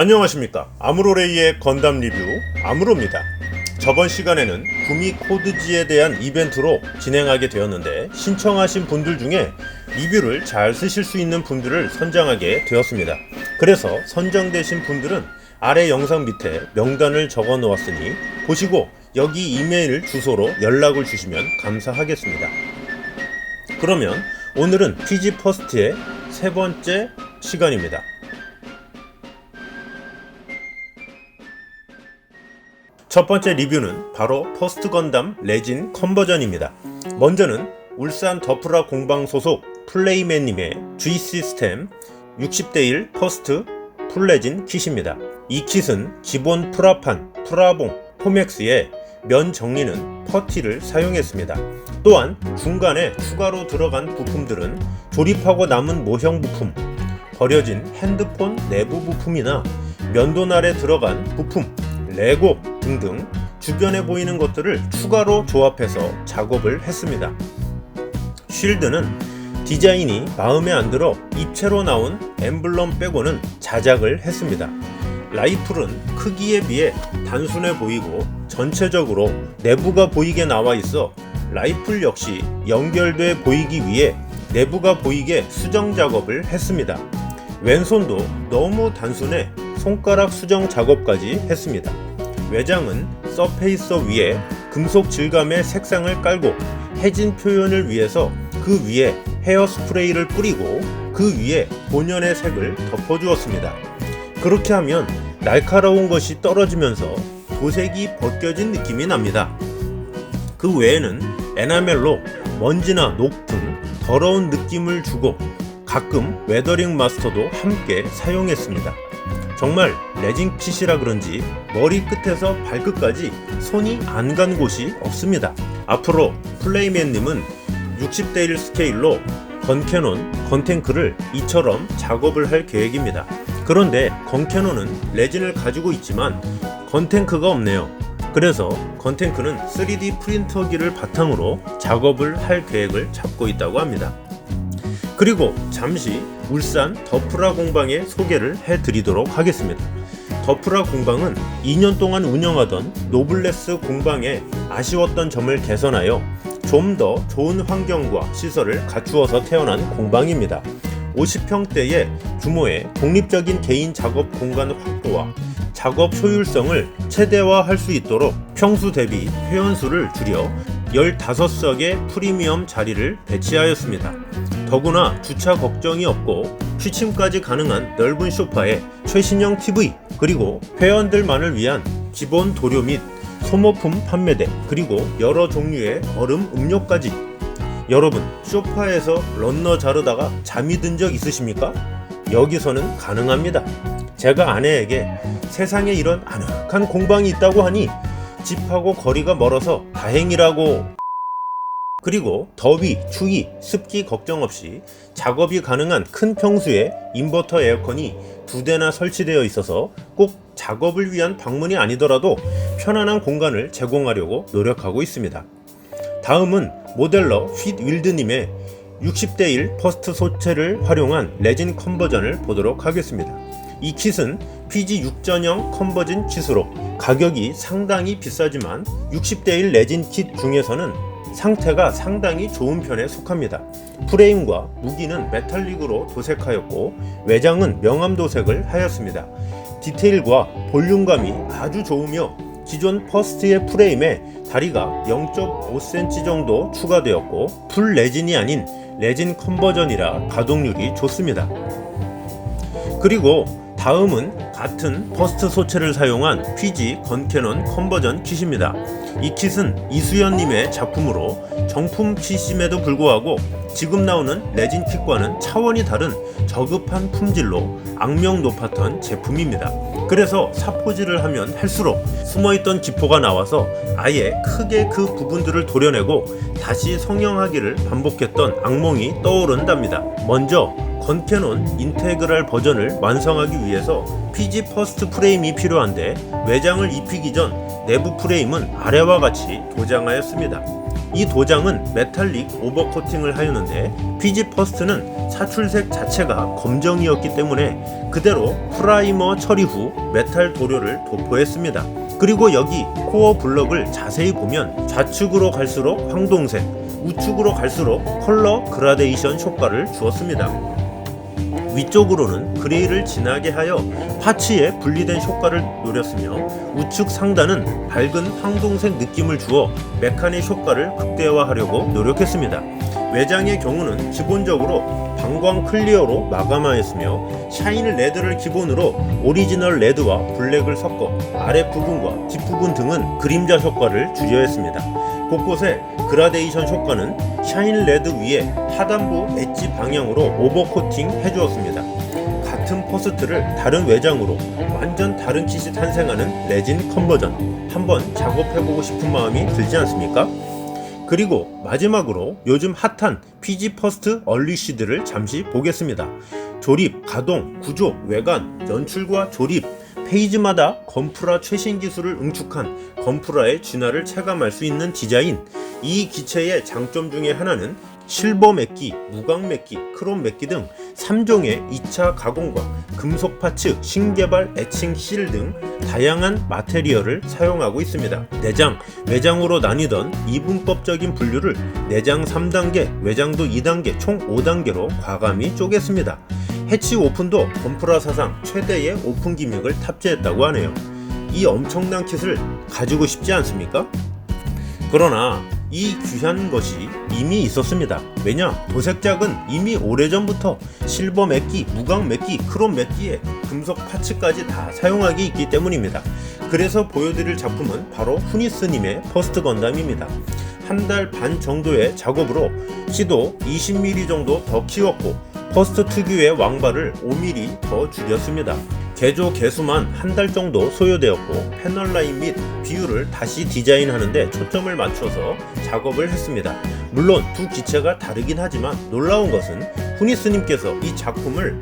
안녕하십니까. 아무로레이의 건담 리뷰 아무로입니다. 저번 시간에는 구미 코드지에 대한 이벤트로 진행하게 되었는데 신청하신 분들 중에 리뷰를 잘 쓰실 수 있는 분들을 선정하게 되었습니다. 그래서 선정되신 분들은 아래 영상 밑에 명단을 적어 놓았으니 보시고 여기 이메일 주소로 연락을 주시면 감사하겠습니다. 그러면 오늘은 PG 퍼스트의 세 번째 시간입니다 첫 번째 리뷰는 바로 퍼스트 건담 레진 컨버전입니다. 먼저는 울산 더프라 공방 소속 플레이맨님의 G 시스템 60대1 퍼스트 풀레진 킷입니다. 이 킷은 기본 프라판, 프라봉, 포맥스에 면 정리는 퍼티를 사용했습니다. 또한 중간에 추가로 들어간 부품들은 조립하고 남은 모형 부품, 버려진 핸드폰 내부 부품이나 면도날에 들어간 부품, 레고 등등 주변에 보이는 것들을 추가로 조합해서 작업을 했습니다. 쉴드는 디자인이 마음에 안 들어 입체로 나온 엠블럼 빼고는 자작을 했습니다. 라이플은 크기에 비해 단순해 보이고 전체적으로 내부가 보이게 나와 있어 라이플 역시 연결돼 보이기 위해 내부가 보이게 수정 작업을 했습니다. 왼손도 너무 단순해 손가락 수정 작업까지 했습니다. 외장은 서페이서 위에 금속 질감의 색상을 깔고 해진 표현을 위해서 그 위에 헤어스프레이를 뿌리고 그 위에 본연의 색을 덮어주었습니다. 그렇게 하면 날카로운 것이 떨어지면서 도색이 벗겨진 느낌이 납니다. 그 외에는 에나멜로 먼지나 녹 등 더러운 느낌을 주고 가끔 웨더링 마스터도 함께 사용했습니다. 정말 레진 킷이라 그런지 머리 끝에서 발끝까지 손이 안 간 곳이 없습니다. 앞으로 플레이맨님은 60대 1 스케일로 건캐논, 건탱크를 이처럼 작업을 할 계획입니다. 그런데 건캐논은 레진을 가지고 있지만 건탱크가 없네요. 그래서 건탱크는 3D 프린터기를 바탕으로 작업을 할 계획을 잡고 있다고 합니다. 그리고 잠시 울산 더프라 공방의 소개를 해드리도록 하겠습니다. 더프라 공방은 2년 동안 운영하던 노블레스 공방에 아쉬웠던 점을 개선하여 좀 더 좋은 환경과 시설을 갖추어서 태어난 공방입니다. 50평대의 규모의 독립적인 개인 작업 공간 확보와 작업 효율성을 최대화할 수 있도록 평수 대비 회원수를 줄여 15석의 프리미엄 자리를 배치하였습니다. 더구나 주차 걱정이 없고 취침까지 가능한 넓은 소파에 최신형 TV 그리고 회원들만을 위한 기본 도료 및 소모품 판매대 그리고 여러 종류의 얼음 음료까지 여러분 소파에서 런너 자르다가 잠이 든 적 있으십니까? 여기서는 가능합니다. 제가 아내에게 세상에 이런 아늑한 공방이 있다고 하니 집하고 거리가 멀어서 다행이라고 그리고 더위, 추위, 습기 걱정 없이 작업이 가능한 큰 평수에 인버터 에어컨이 두 대나 설치되어 있어서 꼭 작업을 위한 방문이 아니더라도 편안한 공간을 제공하려고 노력하고 있습니다. 다음은 모델러 휘트 윌드님의 60대 1 퍼스트 소체를 활용한 레진 컨버전을 보도록 하겠습니다. 이 킷은 PG 6전형 컨버진 킷으로 가격이 상당히 비싸지만 60대 1 레진 킷 중에서는 상태가 상당히 좋은 편에 속합니다. 프레임과 무기는 메탈릭으로 도색하였고 외장은 명암 도색을 하였습니다. 디테일과 볼륨감이 아주 좋으며 기존 퍼스트의 프레임에 다리가 0.5cm 정도 추가되었고 풀 레진이 아닌 레진 컨버전이라 가동률이 좋습니다. 그리고 다음은 같은 퍼스트 소체를 사용한 PG 건캐논 컨버전 킷입니다. 이 킷은 이수연님의 작품으로 정품 킷임에도 불구하고 지금 나오는 레진 킷과는 차원이 다른 저급한 품질로 악명 높았던 제품입니다. 그래서 사포질을 하면 할수록 숨어있던 기포가 나와서 아예 크게 그 부분들을 도려내고 다시 성형하기를 반복했던 악몽이 떠오른답니다. 먼저 건캐논 인테그랄 버전을 완성하기 위해서 PG 퍼스트 프레임이 필요한데 외장을 입히기 전 내부 프레임은 아래와 같이 도장하였습니다. 이 도장은 메탈릭 오버코팅을 하였는데 피지 퍼스트는 사출색 자체가 검정이었기 때문에 그대로 프라이머 처리 후 메탈 도료를 도포했습니다. 그리고 여기 코어 블럭을 자세히 보면 좌측으로 갈수록 황동색, 우측으로 갈수록 컬러 그라데이션 효과를 주었습니다. 위쪽으로는 그레이를 진하게 하여 파츠에 분리된 효과를 노렸으며 우측 상단은 밝은 황동색 느낌을 주어 메카닉 효과를 극대화하려고 노력했습니다. 외장의 경우는 기본적으로 방광 클리어로 마감하였으며 샤인 레드를 기본으로 오리지널 레드와 블랙을 섞어 아래 부분과 뒷부분 등은 그림자 효과를 주려 했습니다. 곳곳에 그라데이션 효과는 샤인 레드 위에 하단부 엣지 방향으로 오버코팅 해주었습니다. 같은 퍼스트를 다른 외장으로 완전 다른 킷이 탄생하는 레진 컨버전 한번 작업해보고 싶은 마음이 들지 않습니까? 그리고 마지막으로 요즘 핫한 피지 퍼스트 얼리시드를 잠시 보겠습니다. 조립, 가동, 구조, 외관, 연출과 조립, 페이지마다 건프라 최신 기술을 응축한 건프라의 진화를 체감할 수 있는 디자인. 이 기체의 장점 중에 하나는 실버 맥기, 무광 맥기, 크롬 맥기 등 3종의 2차 가공과 금속 파츠, 신개발 에칭 실 등 다양한 마테리얼을 사용하고 있습니다. 내장, 외장으로 나뉘던 이분법적인 분류를 내장 3단계, 외장도 2단계, 총 5단계로 과감히 쪼갰습니다. 해치 오픈도 건프라 사상 최대의 오픈 기믹을 탑재했다고 하네요. 이 엄청난 킷을 가지고 싶지 않습니까? 그러나 이 귀한 것이 이미 있었습니다. 왜냐? 도색작은 이미 오래전부터 실버 맥기, 무광 맥기, 크롬 맥기에 금속 파츠까지 다 사용하기 있기 때문입니다. 그래서 보여드릴 작품은 바로 후니스님의 퍼스트 건담입니다. 한 달 반 정도의 작업으로 시도 20mm 정도 더 키웠고 퍼스트 특유의 왕발을 5mm 더 줄였습니다. 개조 개수만 한 달 정도 소요되었고 패널 라인 및 비율을 다시 디자인하는데 초점을 맞춰서 작업을 했습니다. 물론 두 기체가 다르긴 하지만 놀라운 것은 후니스님께서 이 작품을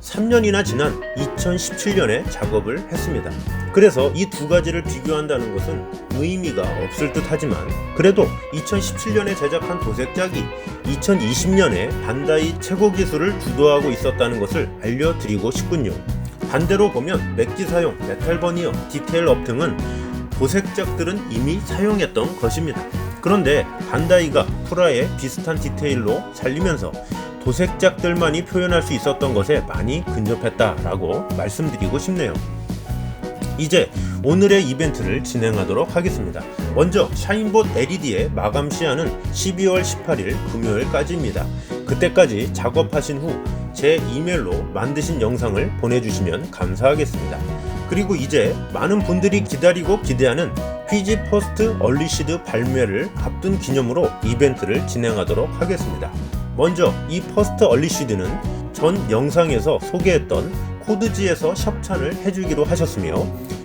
3년이나 지난 2017년에 작업을 했습니다. 그래서 이 두 가지를 비교한다는 것은 의미가 없을 듯 하지만 그래도 2017년에 제작한 도색작이 2020년에 반다이 최고 기술을 주도하고 있었다는 것을 알려드리고 싶군요. 반대로 보면 맥기 사용, 메탈 버니어, 디테일 업 등은 도색작들은 이미 사용했던 것입니다. 그런데 반다이가 프라의 비슷한 디테일로 살리면서 도색작들만이 표현할 수 있었던 것에 많이 근접했다라고 말씀드리고 싶네요. 이제 오늘의 이벤트를 진행하도록 하겠습니다. 먼저 샤인봇 LED의 마감 시한은 12월 18일 금요일까지입니다. 그때까지 작업하신 후 제 이메일로 만드신 영상을 보내주시면 감사하겠습니다. 그리고 이제 많은 분들이 기다리고 기대하는 피지 퍼스트 얼리시드 발매를 앞둔 기념으로 이벤트를 진행하도록 하겠습니다. 먼저 이 퍼스트 얼리시드는 전 영상에서 소개했던 코드지에서 협찬을 해주기로 하셨으며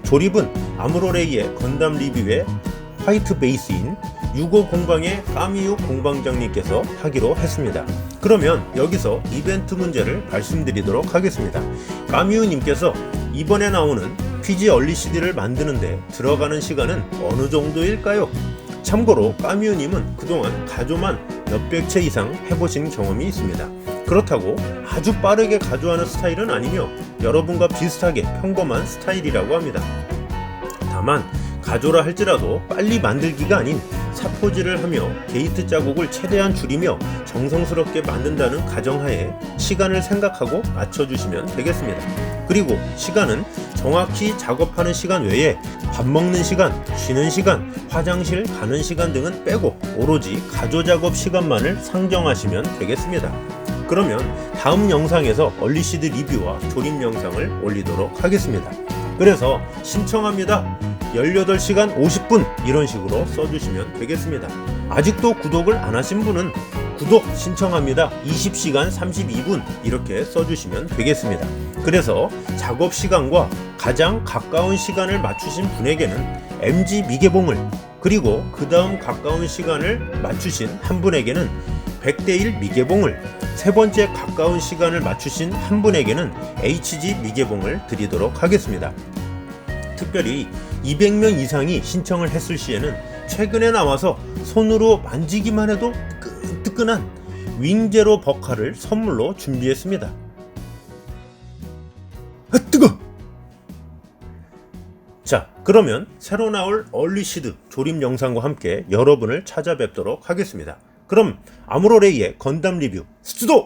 조립은 아무로레이의 건담 리뷰의 화이트 베이스인 6호 공방의 까미유 공방장님께서 하기로 했습니다. 그러면 여기서 이벤트 문제를 말씀드리도록 하겠습니다. 까미유님께서 이번에 나오는 PG 얼리 CD를 만드는데 들어가는 시간은 어느 정도일까요? 참고로 까미유님은 그동안 가조만 몇백 채 이상 해보신 경험이 있습니다. 그렇다고 아주 빠르게 가조하는 스타일은 아니며 여러분과 비슷하게 평범한 스타일이라고 합니다. 다만 가조라 할지라도 빨리 만들기가 아닌 사포질을 하며 게이트 자국을 최대한 줄이며 정성스럽게 만든다는 가정하에 시간을 생각하고 맞춰주시면 되겠습니다. 그리고 시간은 정확히 작업하는 시간 외에 밥 먹는 시간, 쉬는 시간, 화장실 가는 시간 등은 빼고 오로지 가조 작업 시간만을 상정하시면 되겠습니다. 그러면 다음 영상에서 얼리시드 리뷰와 조립 영상을 올리도록 하겠습니다. 그래서 신청합니다. 18시간 50분 이런 식으로 써주시면 되겠습니다. 아직도 구독을 안 하신 분은 구독 신청합니다. 20시간 32분 이렇게 써주시면 되겠습니다. 그래서 작업 시간과 가장 가까운 시간을 맞추신 분에게는 MG 미개봉을 그리고 그 다음 가까운 시간을 맞추신 한 분에게는 100대1 미개봉을 세 번째 가까운 시간을 맞추신 한 분에게는 HG 미개봉을 드리도록 하겠습니다. 특별히 200명 이상이 신청을 했을 시에는 최근에 나와서 손으로 만지기만 해도 뜨끈한 윙제로 버카를 선물로 준비했습니다. 아, 뜨거! 자, 그러면 새로 나올 얼리시드 조립 영상과 함께 여러분을 찾아뵙도록 하겠습니다. 그럼 아무로레이의 건담 리뷰 스튜도